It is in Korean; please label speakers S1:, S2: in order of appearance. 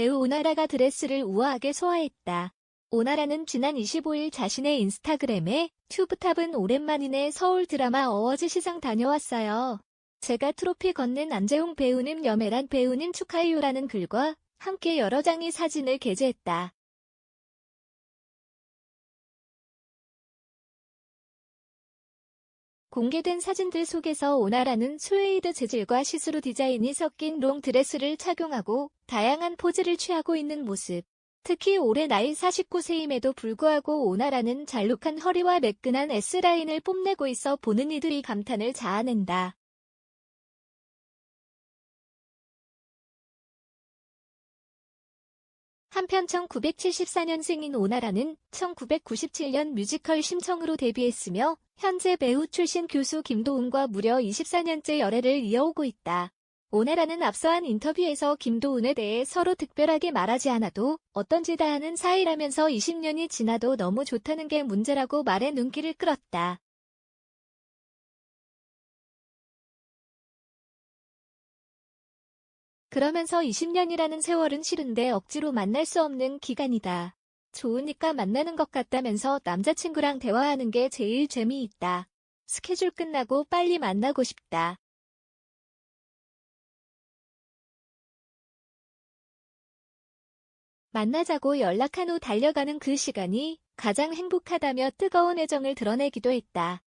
S1: 배우 오나라가 드레스를 우아하게 소화했다. 오나라는 지난 25일 자신의 인스타그램에 튜브탑은 오랜만이네 서울 드라마 어워즈 시상 다녀왔어요. 제가 트로피 건넨 안재홍 배우님 여메란 배우님 축하해요라는 글과 함께 여러 장의 사진을 게재했다. 공개된 사진들 속에서 오나라는 스웨이드 재질과 시스루 디자인이 섞인 롱 드레스를 착용하고 다양한 포즈를 취하고 있는 모습. 특히 올해 나이 49세임에도 불구하고 오나라는 잘록한 허리와 매끈한 S라인을 뽐내고 있어 보는 이들이 감탄을 자아낸다. 한편 1974년 생인 오나라는 1997년 뮤지컬 심청으로 데뷔했으며 현재 배우 출신 교수 김도훈과 무려 24년째 열애를 이어오고 있다. 오나라는 앞서한 인터뷰에서 김도훈에 대해 서로 특별하게 말하지 않아도 어떤지 다 아는 사이라면서 20년이 지나도 너무 좋다는 게 문제라고 말해 눈길을 끌었다. 그러면서 20년이라는 세월은 싫은데 억지로 만날 수 없는 기간이다. 좋으니까 만나는 것 같다면서 남자친구랑 대화하는 게 제일 재미있다. 스케줄 끝나고 빨리 만나고 싶다. 만나자고 연락한 후 달려가는 그 시간이 가장 행복하다며 뜨거운 애정을 드러내기도 했다.